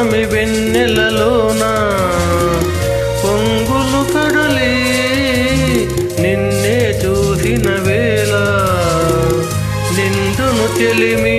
స్వామి వెన్నెలలోన? పొంగులు కడలి నిన్నే చూసిన వేళ. నిందును తెలిమి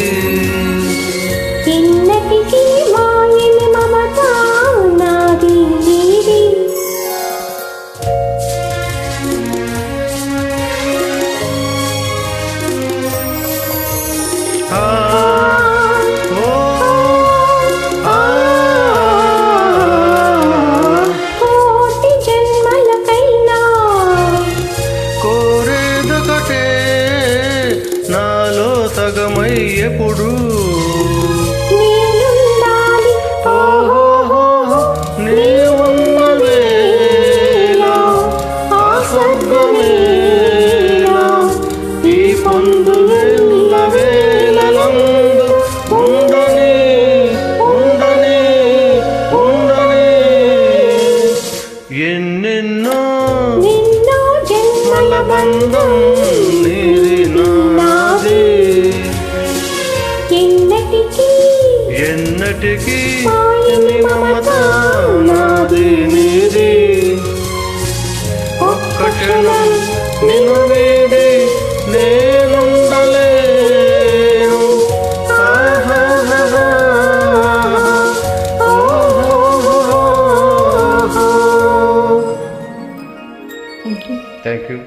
ఉండని ఎన్నెన్నో నిన్నో జన్మల మన బంధం మాయని మమత నాది నీది. ఒక్క క్షణం నిన్ను వీడి నేనుండలేను థ్యాంక్ యూ